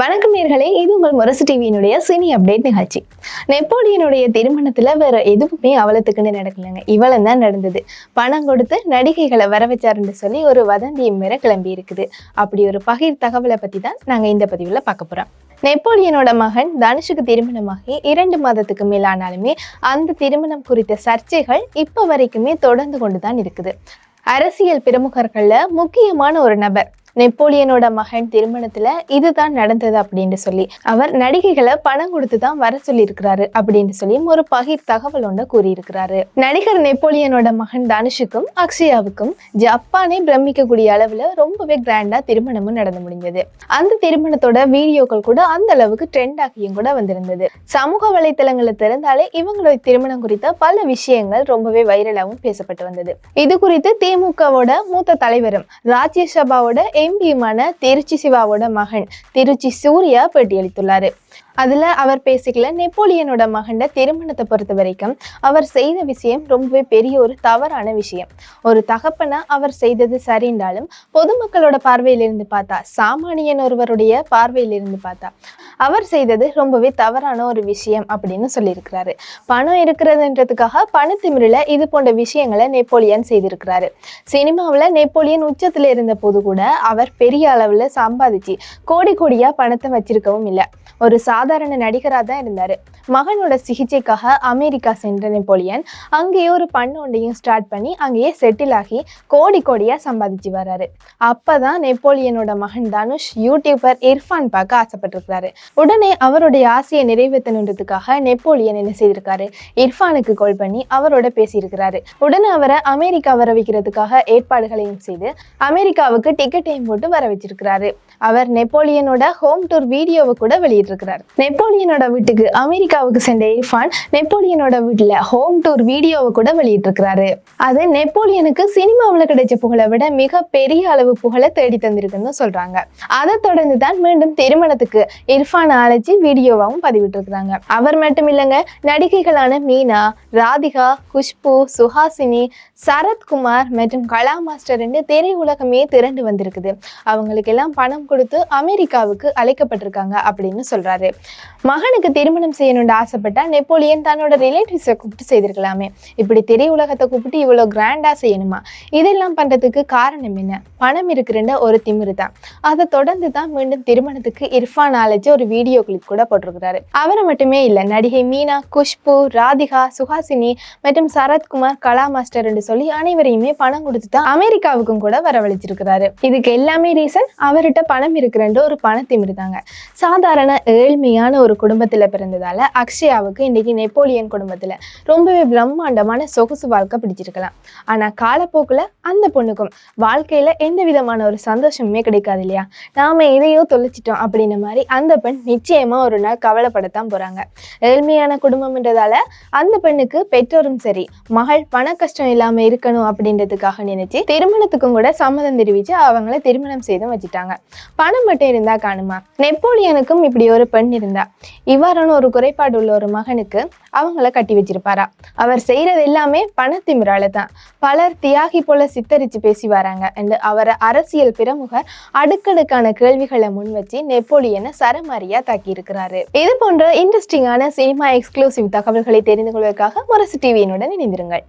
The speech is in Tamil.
வணக்கம் நேர்களே இது உங்கள் முரசு டிவியினுடைய சினி அப்டேட் நிகழ்ச்சி. நெப்போலியனுடைய திருமணத்துல வேற எதுவுமே அவலத்துக்குன்னு நடக்கலைங்க. இவளம் தான் நடந்தது. பணம் கொடுத்து நடிகைகளை வர வச்சாருன்னு சொல்லி ஒரு வதந்தியும் வேற கிளம்பி இருக்குது. அப்படி ஒரு பகிர் தகவலை பத்தி தான் நாங்க இந்த பதிவுல பார்க்க போறோம். நெப்போலியனோட மகன் தனுஷுக்கு திருமணமாகி இரண்டு மாதத்துக்கு மேலானாலுமே அந்த திருமணம் குறித்த சர்ச்சைகள் இப்போ வரைக்குமே தொடர்ந்து கொண்டு தான் இருக்குது. அரசியல் பிரமுகர்களில் முக்கியமான ஒரு நபர் நெப்போலியனோட மகன் திருமணத்துல இதுதான் நடந்தது அப்படின்னு சொல்லி அவர் நடிகைகளை பணம் கொடுத்து தான் வர சொல்லியிருக்கிறாரு அப்படின்னு சொல்லி ஒரு பகிர் தகவல் ஒன்று கூறியிருக்கிறாரு. நடிகர் நெப்போலியனோட மகன் தனுஷுக்கும் அக்ஷயாவுக்கும் ஜப்பானே பிரமிக்கக்கூடிய அளவுல ரொம்பவே கிராண்டா திருமணமும் நடந்து முடிஞ்சது. அந்த திருமணத்தோட வீடியோக்கள் கூட அந்த அளவுக்கு ட்ரெண்ட் ஆகியும் கூட வந்திருந்தது. சமூக வலைத்தளங்களை திறந்தாலே இவங்களோட திருமணம் குறித்த பல விஷயங்கள் ரொம்பவே வைரலாகவும் பேசப்பட்டு வந்தது. இது குறித்து திமுகவோட மூத்த தலைவரும் ராஜ்யசபாவோட எம்பியுமான திருச்சி சிவாவோட மகன் திருச்சி சூர்யா பேட்டியளித்துள்ளாரு. அதில் அவர் பேசிக்கல நெப்போலியனோட மகண்ட திருமணத்தை பொறுத்த வரைக்கும் அவர் செய்த விஷயம் ரொம்பவே பெரிய ஒரு தவறான விஷயம். ஒரு தகப்பனை அவர் செய்தது சரின்றாலும் பொதுமக்களோட பார்வையிலிருந்து பார்த்தா சாமானியன் ஒருவருடைய பார்வையிலிருந்து பார்த்தா அவர் செய்தது ரொம்பவே தவறான ஒரு விஷயம் அப்படின்னு சொல்லியிருக்கிறாரு. பணம் இருக்கிறதுன்றதுக்காக பணத்திமிரில் இது போன்ற விஷயங்களை நெப்போலியன் செய்திருக்கிறாரு. சினிமாவில் நெப்போலியன் உச்சத்தில் இருந்த போது கூட அவர் பெரிய அளவில் சம்பாதிச்சு கோடி கோடியாக பணத்தை வச்சிருக்கவும் இல்லை. ஒரு சா சாதாரண நடிகராக தான் இருந்தார். மகனோட சிகிச்சைக்காக அமெரிக்கா சென்ற நெப்போலியன். அங்கேயே ஒரு பண்ண ஒன்றையும் ஸ்டார்ட் பண்ணி அங்கேயே செட்டில் ஆகி கோடி கோடியாக சம்பாதிச்சு வர்றாரு. அப்போ தான் நெப்போலியனோட மகன் தனுஷ் யூடியூபர் இர்ஃபான் பார்க்க ஆசைப்பட்டிருக்கிறாரு. உடனே அவருடைய ஆசையை நிறைவேற்றணுன்றதுக்காக நெப்போலியன் என்ன செய்திருக்காரு? இர்ஃபானுக்கு கால் பண்ணி அவரோட பேசியிருக்கிறாரு. உடனே அவரை அமெரிக்கா வர வைக்கிறதுக்காக ஏற்பாடுகளையும் செய்து அமெரிக்காவுக்கு டிக்கெட்டையும் போட்டு வர வச்சிருக்கிறாரு. அவர் நெப்போலியனோட ஹோம் டூர் வீடியோவை கூட வெளியிட்டிருக்கிறார். நெப்போலியனோட வீட்டுக்கு அமெரிக்காவுக்கு சென்ற இர்ஃபான் நெப்போலியனோட வீட்டில் ஹோம் டூர் வீடியோவை கூட வெளியிட்டிருக்கிறாரு. அது நெப்போலியனுக்கு சினிமாவில் கிடைச்ச புகழை விட மிக பெரிய அளவு புகழை தேடி தந்திருக்குன்னு சொல்றாங்க. அதை தொடர்ந்து தான் மீண்டும் திருமணத்துக்கு இர்ஃபானை அழைச்சி வீடியோவாகவும் பதிவிட்டிருக்கிறாங்க. அவர் மட்டும் இல்லைங்க நடிகைகளான மீனா ராதிகா குஷ்பு சுஹாசினி சரத்குமார் மற்றும் கலா மாஸ்டர் ரெண்டு திரையுலகமே திரண்டு வந்திருக்குது. அவங்களுக்கெல்லாம் பணம் கொடுத்து அமெரிக்காவுக்கு அழைக்கப்பட்டிருக்காங்க அப்படின்னு சொல்றாரு. மகனுக்கு திருமணம் செய்யணும்னு ஆசைப்பட்டா நெப்போலியன் தன்னோட ரிலேட்டிவ்ஸை கூப்பிட்டு செய்திருக்கலாமே. இப்படி திரையுலகத்தை கூப்பிட்டு இவ்வளோ கிராண்டாக செய்யணுமா? இதெல்லாம் பண்றதுக்கு காரணம் என்ன? பணம் இருக்கிறன்ற ஒரு திமிரு தான் அதை தொடர்ந்து தான் மீண்டும் திருமணத்துக்கு இர்ஃபான் ஆலஜி ஒரு வீடியோ கிளிப் கூட போட்டிருக்கிறாரு. அவரை மட்டுமே இல்லை நடிகை மீனா குஷ்பு ராதிகா சுஹாசினி மற்றும் சரத்குமார் கலா மாஸ்டர் என்று சொல்லி அனைவரையுமே பணம் கொடுத்து தான் அமெரிக்காவுக்கும் கூட வரவழைச்சிருக்கிறாரு. இதுக்கு எல்லாமே ரீசன் அவர்கிட்ட பணம் இருக்கிறன்ற ஒரு பணத்திமிரு தாங்க சாதாரண ஏழ்மையான ஒரு குடும்பத்துல பிறந்ததால அக்ஷயாவுக்கு இன்னைக்கு நெப்போலியன் குடும்பத்துல ரொம்பவே பிரம்மாண்டமான சொகுசு வாழ்க்கை பிடிச்சிருக்கலாம். ஆனா காலப்போக்குல அந்த பொண்ணுக்கும் வாழ்க்கையில எந்த விதமான ஒரு சந்தோஷமுமே கிடைக்காது இல்லையா? நாம இதையோ தொலைச்சிட்டோம் அப்படின்ன மாதிரி அந்த பெண் நிச்சயமா ஒரு நாள் கவலைப்படத்தான் போறாங்க. ஏழ்மையான குடும்பம்ன்றதால அந்த பெண்ணுக்கு பெற்றோரும் சரி மகள் பண கஷ்டம் இல்லாம இருக்கணும் அப்படின்றதுக்காக நினைச்சு திருமணத்துக்கும் கூட சம்மதம் தெரிவிச்சு அவங்கள திருமணம் செய்தும் வச்சுட்டாங்க. பணம் மட்டும் இருந்தா காணுமா? நெப்போலியனுக்கும் இப்படி ஒரு பெண் இருந்தா இவ்வாறான ஒரு குறைபாடு உள்ள ஒரு மகனுக்கு அவங்கள கட்டி வச்சிருப்பாரா? அவர் செய்யறது எல்லாமே பணத்திமிரால தான். பலர் தியாகி போல சித்தரிச்சு பேசி வராங்க என்று அவரை அரசியல் பிரமுகர் அடுக்கடுக்கான கேள்விகளை முன் வச்சு நெப்போலியனை சரமாரியா தாக்கி இருக்கிறாரு இது போன்ற இன்ட்ரெஸ்டிங்கான சினிமா எக்ஸ்க்ளூசிவ் தகவல்களை தெரிந்து கொள்வதற்காக முரசு டிவியினுடன் இணைந்திருங்கள்.